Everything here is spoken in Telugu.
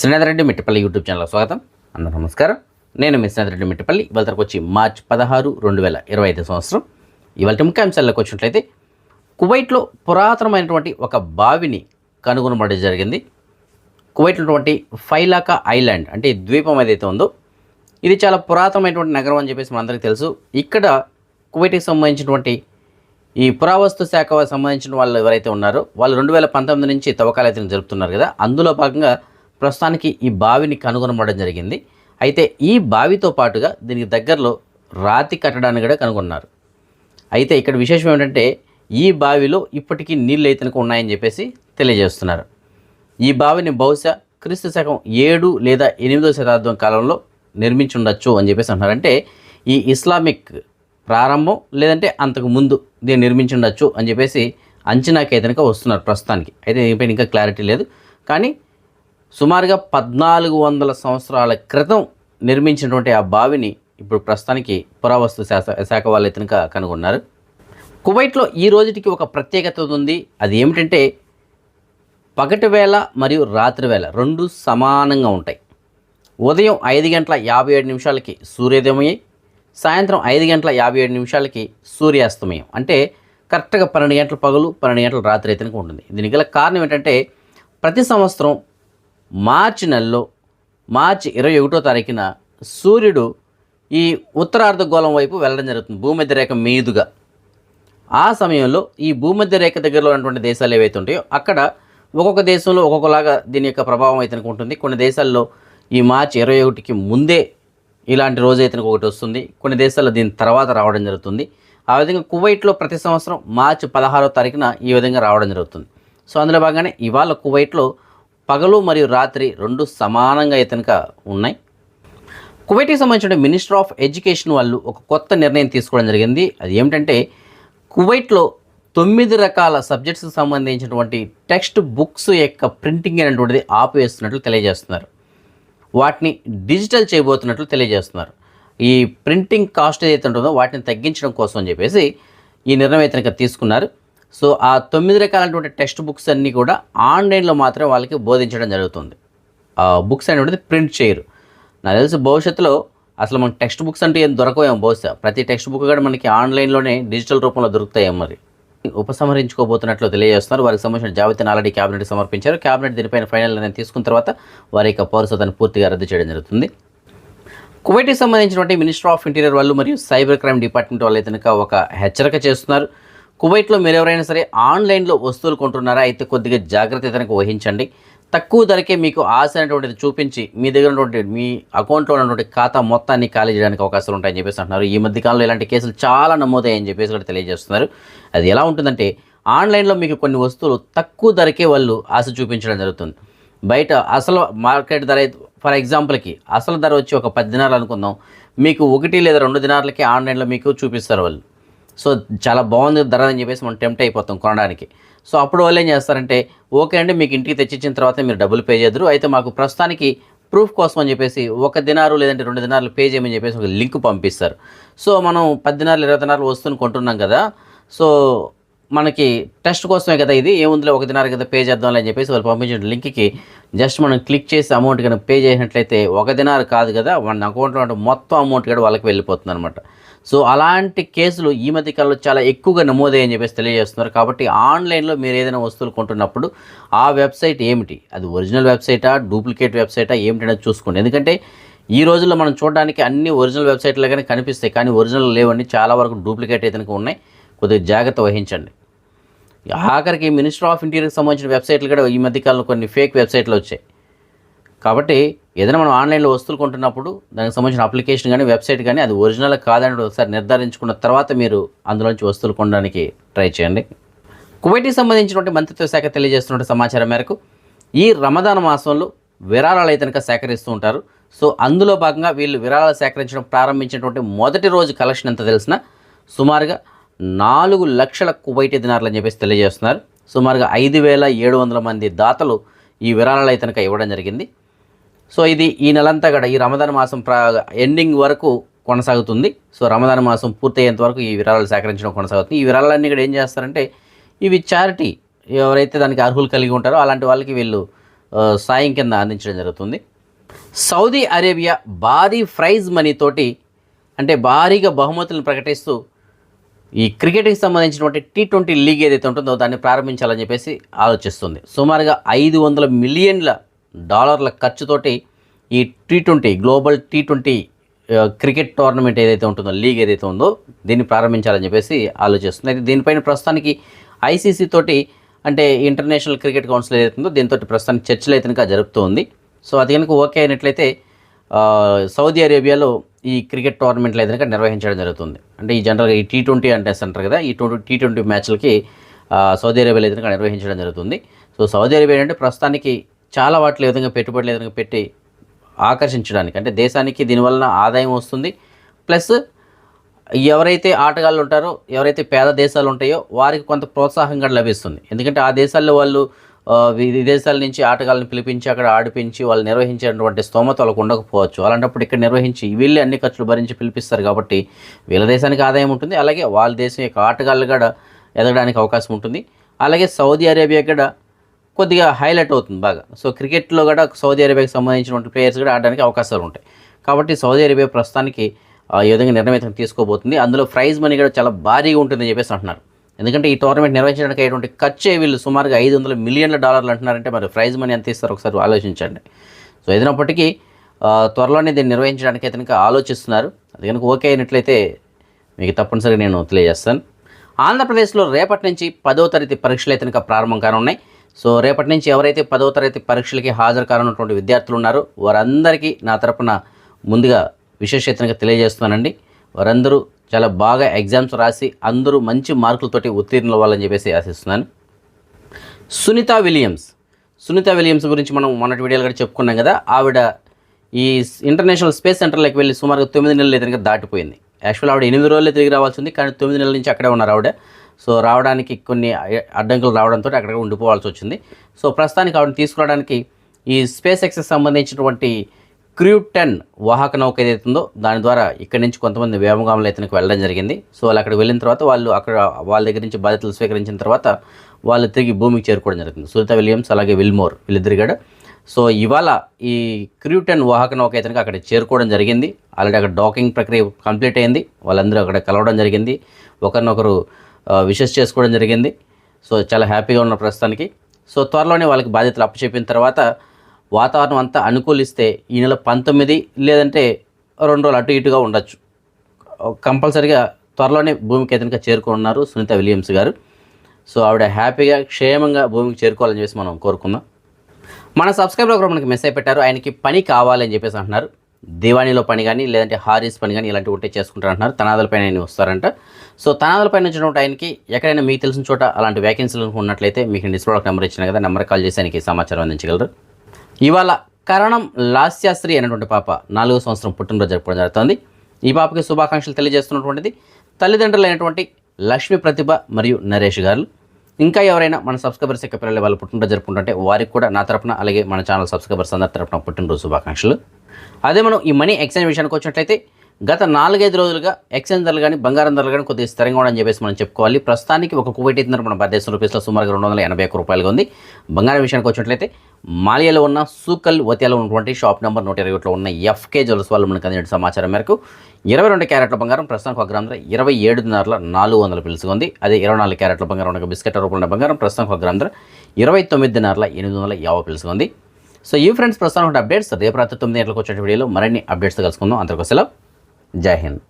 శ్రీనాథ్ రెడ్డి మిట్టపల్లి యూట్యూబ్ ఛానల్ స్వాగతం. అందరూ నమస్కారం. నేను మీ శ్రీనాథ్ రెడ్డి మిట్టపల్లి. ఇవాళ తరకు వచ్చి మార్చ్ పదహారు రెండు వేల ఇరవై ఐదు సంవత్సరం. ఇవాళ ముఖ్యాంశాల్లోకి వచ్చినట్లయితే కువైట్లో పురాతనమైనటువంటి ఒక బావిని కనుగొనబడడం జరిగింది. కువైట్లో ఉన్నటువంటి ఫైలాకా ఐలాండ్ అంటే ద్వీపం ఏదైతే ఉందో ఇది చాలా పురాతనమైనటువంటి నగరం అని చెప్పేసి మనందరికీ తెలుసు. ఇక్కడ కువైట్కి సంబంధించినటువంటి ఈ పురావస్తు శాఖ సంబంధించిన వాళ్ళు ఎవరైతే ఉన్నారో వాళ్ళు రెండు వేల పంతొమ్మిది నుంచి తవ్వకాలు అయితే జరుపుతున్నారు కదా. అందులో భాగంగా ప్రస్తుతానికి ఈ బావిని కనుగొనబడడం జరిగింది. అయితే ఈ బావితో పాటుగా దీనికి దగ్గరలో రాతి కట్టడాన్ని కూడా కనుగొన్నారు. అయితే ఇక్కడ విశేషం ఏమిటంటే ఈ బావిలో ఇప్పటికీ నీళ్ళు అయితే ఉన్నాయని చెప్పేసి తెలియజేస్తున్నారు. ఈ బావిని బహుశా క్రీస్తు శకం ఏడు లేదా ఎనిమిదో శతాబ్దం కాలంలో నిర్మించి ఉండొచ్చు అని చెప్పేసి అంటున్నారు అంటే ఈ ఇస్లామిక్ ప్రారంభం లేదంటే అంతకు ముందు దీన్ని నిర్మించి ఉండొచ్చు అని చెప్పేసి అంచనాకి అయితే వస్తున్నారు ప్రస్తుతానికి. అయితే దీనిపైన ఇంకా క్లారిటీ లేదు. కానీ సుమారుగా పద్నాలుగు వందల సంవత్సరాల క్రితం నిర్మించినటువంటి ఆ బావిని ఇప్పుడు ప్రస్తుతానికి పురావస్తు శాఖ శాఖ వాళ్ళు అయితే కనుగొన్నారు. కువైట్లో ఈ రోజుటికి ఒక ప్రత్యేకత ఉంది. అది ఏమిటంటే పగటి వేళ మరియు రాత్రి వేళ రెండు సమానంగా ఉంటాయి. ఉదయం ఐదు గంటల యాభై ఏడు నిమిషాలకి సూర్యోదయమయ్యి సాయంత్రం ఐదు గంటల యాభై ఏడు నిమిషాలకి సూర్యాస్తమయం. అంటే కరెక్ట్గా పన్నెండు గంటల పగలు పన్నెండు గంటల రాత్రి అయితే ఉంటుంది. దీనికి గల కారణం ఏంటంటే ప్రతి సంవత్సరం మార్చి నెలలో మార్చి ఇరవై ఒకటో తారీఖున సూర్యుడు ఈ ఉత్తరార్ధగోళం వైపు వెళ్ళడం జరుగుతుంది భూమధ్య రేఖ మీదుగా. ఆ సమయంలో ఈ భూమధ్య రేఖ దగ్గరలో ఉన్నటువంటి దేశాలు ఏవైతే ఉంటాయో అక్కడ ఒక్కొక్క దేశంలో ఒక్కొక్కలాగా దీని యొక్క ప్రభావం అయితే ఉంటుంది. కొన్ని దేశాల్లో ఈ మార్చి ఇరవై ఒకటికి ముందే ఇలాంటి రోజు అయితే ఒకటి వస్తుంది. కొన్ని దేశాల్లో దీని తర్వాత రావడం జరుగుతుంది. ఆ విధంగా కువైట్లో ప్రతి సంవత్సరం మార్చి పదహారో తారీఖున ఈ విధంగా రావడం జరుగుతుంది. సో అందులో భాగంగానే ఇవాళ కువైట్లో పగలు మరియు రాత్రి రెండు సమానంగా ఇతనుక ఉన్నాయి. కువైట్కి సంబంధించిన మినిస్టర్ ఆఫ్ ఎడ్యుకేషన్ వాళ్ళు ఒక కొత్త నిర్ణయం తీసుకోవడం జరిగింది. అది ఏమిటంటే కువైట్లో తొమ్మిది రకాల సబ్జెక్ట్స్కి సంబంధించినటువంటి టెక్స్ట్ బుక్స్ యొక్క ప్రింటింగ్ అనేటువంటిది ఆపివేస్తున్నట్లు తెలియజేస్తున్నారు. వాటిని డిజిటల్ చేయబోతున్నట్లు తెలియజేస్తున్నారు. ఈ ప్రింటింగ్ కాస్ట్ ఏదైతే ఉంటుందో వాటిని తగ్గించడం కోసం అని చెప్పేసి ఈ నిర్ణయం అయితే తీసుకున్నారు. సో ఆ తొమ్మిది రకాలైనటువంటి టెక్స్ట్ బుక్స్ అన్నీ కూడా ఆన్లైన్లో మాత్రమే వాళ్ళకి బోధించడం జరుగుతుంది. ఆ బుక్స్ అనేటువంటిది ప్రింట్ చేయరు. నాకు తెలిసి భవిష్యత్తులో అసలు మనం టెక్స్ట్ బుక్స్ అంటే ఏం దొరకవేమో బహుశా. ప్రతి టెక్స్ట్ బుక్ కూడా మనకి ఆన్లైన్లోనే డిజిటల్ రూపంలో దొరుకుతాయేమో మరి. ఉపసంహరించుకోబోతున్నట్లు తెలియజేస్తున్నారు. వారికి సంబంధించిన జాబితాను ఆల్రెడీ క్యాబినెట్ సమర్పించారు. క్యాబినెట్ దీనిపైన ఫైనల్ నిర్ణయం తీసుకున్న తర్వాత వారి యొక్క పౌరసత్వాన్ని పూర్తిగా రద్దు చేయడం జరుగుతుంది. కువైట్కి సంబంధించినటువంటి మినిస్టర్ ఆఫ్ ఇంటీరియర్ వాళ్ళు మరియు సైబర్ క్రైమ్ డిపార్ట్మెంట్ వాళ్ళు అయితే ఒక హెచ్చరిక చేస్తున్నారు. కువైట్లో మీరు ఎవరైనా సరే ఆన్లైన్లో వస్తువులు కొంటున్నారా? అయితే కొద్దిగా జాగ్రత్త వహించండి. తక్కువ ధరకే మీకు ఆశ అనేటువంటిది చూపించి మీ దగ్గర ఉన్నటువంటి మీ అకౌంట్లో ఉన్నటువంటి ఖాతా మొత్తాన్ని ఖాళీ చేయడానికి అవకాశాలు ఉంటాయని చెప్పేసి అంటున్నారు. ఈ మధ్య కాలంలో ఇలాంటి కేసులు చాలా నమోదయ్యాయని చెప్పేసి కూడా తెలియజేస్తున్నారు. అది ఎలా ఉంటుందంటే ఆన్లైన్లో మీకు కొన్ని వస్తువులు తక్కువ ధరకే వాళ్ళు ఆశ చూపించడం జరుగుతుంది. బయట అసలు మార్కెట్ ధర ఫర్ ఎగ్జాంపుల్కి అసలు ధర వచ్చి ఒక పది దినాలు అనుకుందాం. మీకు ఒకటి లేదా రెండు దినాలకి ఆన్లైన్లో మీకు చూపిస్తారు వాళ్ళు. సో చాలా బాగుంది ధర అని చెప్పేసి మనం టెంప్ట్ అయిపోతాం కొనడానికి. సో అప్పుడు వాళ్ళు ఏం చేస్తారంటే ఓకే అండి మీకు ఇంటికి తెచ్చిచ్చిన తర్వాత మీరు డబ్బులు పే చేద్దరు. అయితే మాకు ప్రస్తుతానికి ప్రూఫ్ కోసం అని చెప్పేసి ఒక దినారు లేదంటే రెండు దినాలు పే చేయమని చెప్పేసి ఒక లింక్ పంపిస్తారు. సో మనం పది దినాలు ఇరవై దినాలు వస్తువుని కొంటున్నాం కదా. సో మనకి టెస్ట్ కోసమే కదా ఇది. ఏముందిలో ఒక దినారు కదా పే చేద్దాం అని చెప్పేసి వాళ్ళు పంపించిన లింక్కి జస్ట్ మనం క్లిక్ చేసి అమౌంట్ కనుక పే చేసినట్లయితే ఒక దినారు కాదు కదా మన అకౌంట్లో ఉంటే మొత్తం అమౌంట్ కూడా వాళ్ళకి వెళ్ళిపోతుంది అనమాట సో అలాంటి కేసులు ఈ మధ్య కాలంలో చాలా ఎక్కువగా నమోదయ్యని చెప్పేసి తెలియజేస్తున్నారు. కాబట్టి ఆన్లైన్లో మీరు ఏదైనా వస్తువులు కొంటున్నప్పుడు ఆ వెబ్సైట్ ఏమిటి? అది ఒరిజినల్ వెబ్సైటా డూప్లికేట్ వెబ్సైటా ఏమిటి అనేది చూసుకోండి. ఎందుకంటే ఈ రోజుల్లో మనం చూడడానికి అన్ని ఒరిజినల్ వెబ్సైట్లుగానే కనిపిస్తాయి. కానీ ఒరిజినల్ లేవండి చాలా వరకు డూప్లికేట్ అయితే ఉన్నాయి. కొద్దిగా జాగ్రత్త వహించండి. ఆఖరికి మినిస్టర్ ఆఫ్ ఇంటీరియర్కి సంబంధించిన వెబ్సైట్లు కూడా ఈ మధ్యకాలంలో కొన్ని ఫేక్ వెబ్సైట్లు వచ్చాయి. కాబట్టి ఏదైనా మనం ఆన్లైన్లో వస్తువులు కొంటున్నప్పుడు దానికి సంబంధించిన అప్లికేషన్ కానీ వెబ్సైట్ కానీ అది ఒరిజినల్ కాదని ఒకసారి నిర్ధారించుకున్న తర్వాత మీరు అందులోంచి వస్తువులు కొనడానికి ట్రై చేయండి. కువైట్కి సంబంధించినటువంటి మంత్రిత్వ శాఖ తెలియజేస్తున్న సమాచారం మేరకు ఈ రమదాన్ మాసంలో విరాళాలు అయితే కనుక సేకరిస్తూ ఉంటారు. సో అందులో భాగంగా వీళ్ళు విరాళాలు సేకరించడం ప్రారంభించినటువంటి మొదటి రోజు కలెక్షన్ ఎంత తెలిసిన సుమారుగా నాలుగు లక్షల కువైటీ దినార్లు అని చెప్పేసి తెలియజేస్తున్నారు. సుమారుగా ఐదు వేల ఏడు వందల మంది దాతలు ఈ విరాళాలు అయితే కనుక ఇవ్వడం జరిగింది. సో ఇది ఈ నెలంతా కూడా ఈ రమదాన్ మాసం ప్రా ఎండింగ్ వరకు కొనసాగుతుంది. సో రమదాన్ మాసం పూర్తయ్యేంత వరకు ఈ విరాళాలు సేకరించడం కొనసాగుతుంది. ఈ విరాళాలన్నీ కూడా ఏం చేస్తారంటే ఇవి చారిటీ ఎవరైతే దానికి అర్హులు కలిగి ఉంటారో అలాంటి వాళ్ళకి వీళ్ళు సాయం కింద అందించడం జరుగుతుంది. సౌదీ అరేబియా భారీ ప్రైజ్ మనీతోటి అంటే భారీగా బహుమతులను ప్రకటిస్తూ ఈ క్రికెట్కి సంబంధించినటువంటి టీ ట్వంటీ లీగ్ ఏదైతే ఉంటుందో దాన్ని ప్రారంభించాలని చెప్పేసి ఆలోచిస్తుంది. సుమారుగా ఐదు వందల మిలియన్ల డాలర్ల ఖర్చుతోటి ఈ T twenty global T twenty cricket tournament ఏదైతే ఉంటుందో లీగ్ ఏదైతే ఉందో దీన్ని ప్రారంభించాలని చెప్పేసి ఆలోచిస్తుంది. అయితే దీనిపైన ప్రస్తుతానికి ఐసీసీ తోటి అంటే ఇంటర్నేషనల్ క్రికెట్ కౌన్సిల్ ఏదైతే ఉందో దీంతో ప్రస్తుతానికి చర్చలు అయితే ఇంకా జరుపుతూ ఉంది. సో అది కనుక ఓకే అయినట్లయితే సౌదీ అరేబియాలో ఈ క్రికెట్ టోర్నమెంట్లు అయితే నిర్వహించడం జరుగుతుంది. అంటే ఈ జనరల్గా ఈ టీ ట్వంటీ అంటే అంటారు కదా ఈ ట్వంటీ టీ ట్వంటీ మ్యాచ్లకి సౌదీ అరేబియాలో ఏదైనా నిర్వహించడం జరుగుతుంది. సో సౌదీ అరేబియా అంటే ప్రస్తుతానికి చాలా వాటిలో ఏ విధంగా పెట్టుబడులు ఏదైనా విధంగా పెట్టి ఆకర్షించడానికి అంటే దేశానికి దీనివలన ఆదాయం వస్తుంది. ప్లస్ ఎవరైతే ఆటగాళ్ళు ఉంటారో ఎవరైతే పేద దేశాలు ఉంటాయో వారికి కొంత ప్రోత్సాహం కూడా లభిస్తుంది. ఎందుకంటే ఆ దేశాల్లో వాళ్ళు విదేశాల నుంచి ఆటగాళ్ళని పిలిపించి అక్కడ ఆడిపించి వాళ్ళు నిర్వహించేటువంటి స్తోమత వాళ్ళకు ఉండకపోవచ్చు. అలాంటప్పుడు ఇక్కడ నిర్వహించి వీళ్ళే అన్ని ఖర్చులు భరించి పిలిపిస్తారు కాబట్టి వీళ్ళ దేశానికి ఆదాయం ఉంటుంది. అలాగే వాళ్ళ దేశం యొక్క ఆటగాళ్ళు కూడా ఎదగడానికి అవకాశం ఉంటుంది. అలాగే సౌదీ అరేబియా కూడా కొద్దిగా హైలైట్ అవుతుంది బాగా. సో క్రికెట్లో కూడా సౌదీ అరేబియాకి సంబంధించినటువంటి ప్లేయర్స్ కూడా ఆడడానికి అవకాశాలు ఉంటాయి. కాబట్టి సౌదీ అరేబియా ప్రస్తుతానికి ఆ, ఈ విధంగా నిర్ణయం తీసుకోబోతుంది. అందులో ప్రైజ్ మనీ కూడా చాలా భారీగా ఉంటుందని చెప్పేసి అంటున్నారు. ఎందుకంటే ఈ టోర్నమెంట్ నిర్వహించడానికి అయ్యేటువంటి ఖర్చే వీళ్ళు సుమారుగా ఐదు వందల మిలియన్ల డాలర్లు అంటున్నారంటే మరి ప్రైజ్ మనీ ఎంత ఇస్తారో ఒకసారి ఆలోచించండి. సో ఏదైనప్పటికీ త్వరలోనే దీన్ని నిర్వహించడానికి అయితే కనుక ఆలోచిస్తున్నారు. అది కనుక ఓకే అయినట్లయితే మీకు తప్పనిసరిగా నేను తెలియజేస్తాను. ఆంధ్రప్రదేశ్లో రేపటి నుంచి పదో తరగతి పరీక్షలు అయితే కనుక ప్రారంభం కానున్నాయి. సో రేపటి నుంచి ఎవరైతే పదో తరగతి పరీక్షలకి హాజరు కానున్నటువంటి విద్యార్థులు ఉన్నారో వారందరికీ నా తరపున ముందుగా విశేషతగా తెలియజేస్తున్నానండి. వారందరూ చాలా బాగా ఎగ్జామ్స్ రాసి అందరూ మంచి మార్కులతోటి ఉత్తీర్ణులు అవ్వాలని చెప్పేసి ఆశిస్తున్నాను. సునీత విలియమ్స్. సునీత విలియమ్స్ గురించి మనం మొన్నటి వీడియోలు కూడా చెప్పుకున్నాం కదా ఆవిడ ఈ ఇంటర్నేషనల్ స్పేస్ సెంటర్లోకి వెళ్ళి సుమారుగా తొమ్మిది నెలలు ఎదురుగా దాటిపోయింది. యాక్చువల్ ఆవిడ ఎనిమిది రోజులే తిరిగి రావాల్సి ఉంది కానీ తొమ్మిది నెలల నుంచి అక్కడే ఉన్నారు ఆవిడ. సో రావడానికి కొన్ని అడ్డంకులు రావడంతో అక్కడ ఉండిపోవాల్సి వచ్చింది. సో ప్రస్తుతానికి ఆవిడని తీసుకురావడానికి ఈ స్పేస్ ఎక్స్కి సంబంధించినటువంటి క్రూ టెన్ వాహక నౌక ఏదైతే ఉందో దాని ద్వారా ఇక్కడి నుంచి కొంతమంది వ్యోమగాములు అయితే వెళ్ళడం జరిగింది. సో వాళ్ళు అక్కడ వెళ్ళిన తర్వాత వాళ్ళు అక్కడ వాళ్ళ దగ్గర నుంచి బాధ్యతలు స్వీకరించిన తర్వాత వాళ్ళు తిరిగి భూమికి చేరుకోవడం జరిగింది సునీత విలియమ్స్ అలాగే విల్మోర్ వీళ్ళిద్దరు కూడా సో ఇవాళ ఈ క్రూ టెన్ వాహక నౌక అయితే అక్కడ చేరుకోవడం జరిగింది. ఆల్రెడీ అక్కడ డాకింగ్ ప్రక్రియ కంప్లీట్ అయింది. వాళ్ళందరూ అక్కడ కలవడం జరిగింది. ఒకరినొకరు విషెస్ చేసుకోవడం జరిగింది. సో చాలా హ్యాపీగా ఉన్న ప్రస్తుతానికి. సో త్వరలోనే వాళ్ళకి బాధ్యతలు అప్పచెప్పిన తర్వాత వాతావరణం అంతా అనుకూలిస్తే ఈ నెల పంతొమ్మిది లేదంటే రెండు రోజులు అటు ఇటుగా ఉండొచ్చు. కంపల్సరిగా త్వరలోనే భూమికి ఎదురుగా చేరుకున్నారు సునీత విలియమ్స్ గారు. సో ఆవిడ హ్యాపీగా క్షేమంగా భూమికి చేరుకోవాలని చెప్పేసి మనం కోరుకుందాం. మన సబ్స్క్రైబర్ ఒకరు మనకి మెసేజ్ పెట్టారు ఆయనకి పని కావాలని చెప్పేసి అంటున్నారు. దివాణిలో పని కానీ లేదంటే హారీస్ పని కానీ ఇలాంటివి ఉంటే చేసుకుంటారు అంటున్నారు తనాదులపైన ఆయన వస్తారంట. సో తనాదులపైన వచ్చినటువంటి ఆయనకి ఎక్కడైనా మీకు తెలిసిన చోట అలాంటి వేకెన్సీలు ఉన్నట్లయితే మీకు డిస్ప్లే నెంబర్ ఇచ్చిన కదా నెంబర్ కాల్ చేసి ఆయనకి సమాచారం అందించగలరు. ఇవాళ కరణం లాస్యాశ్రీ అనేటువంటి పాప నాలుగో సంవత్సరం పుట్టినరోజు జరుపుకోవడం జరుగుతుంది. ఈ పాపకి శుభాకాంక్షలు తెలియజేస్తున్నటువంటిది తల్లిదండ్రులైనటువంటి లక్ష్మి ప్రతిభ మరియు నరేష్ గారు. ఇంకా ఎవరైనా మన సబ్స్క్రైబర్స్ యొక్క పిల్లలు వాళ్ళు పుట్టినరోజు జరుపుకుంటుంటే వారికి కూడా నా తరపున అలాగే మన ఛానల్ సబ్స్క్రైబర్స్ అందరి తరపున పుట్టినరోజు శుభాకాంక్షలు. అదే మనం ఈ మనీ ఎక్స్చేంజ్ విషయానికి వచ్చినట్లయితే గత నాలుగైదు రోజులుగా ఎక్స్చేంజ్ ధరలు కానీ బంగారం ధరలు కానీ కొద్దిగా స్థిరంగా ఉండని చెప్పేసి మనం చెప్పుకోవాలి. ప్రస్తుతానికి ఒక కువైట్ ఇద్దరు మన భారతదేశం రూపీస్లో సుమారుగా రెండు వందల ఎనభై ఒక్క రూపాయలుగా ఉంది. బంగారం విషయానికి వచ్చినట్లయితే మాలియాలో ఉన్న సూకల్ వతియాలో ఉన్నటువంటి షాప్ నెంబర్ నూట ఇరవై ఒకటిలో ఉన్న ఎఫ్కే జ్యువెల్స్ వాళ్ళు మనకు అందిన సమాచారం మేరకు ఇరవై రెండు క్యారెట్ల బంగారం ప్రస్తుతానికి ఒక గ్రామ ధర ఇరవై ఏడున్నరల నాలుగు వందల పిలుసుగా ఉంది. అదే ఇరవై నాలుగు క్యారెట్ల బంగారం ఉన్న బిస్కెట్ రూపంలో ఉన్న బంగారం ప్రస్తుతానికి ఒక గ్రామ ధర ఇరవై తొమ్మిదిన్నరల ఎనిమిది వందల యాభై పిలుసుగా ఉంది. సో ఈ ఫ్రెండ్స్ ప్రస్తుతం అప్డేట్స్. రేపు రాత్రి తొమ్మిది గంటలకు వచ్చే వీడియోలో మరిన్ని అప్డేట్స్ కలుసుకుందాం. అంతకు जय हिंद।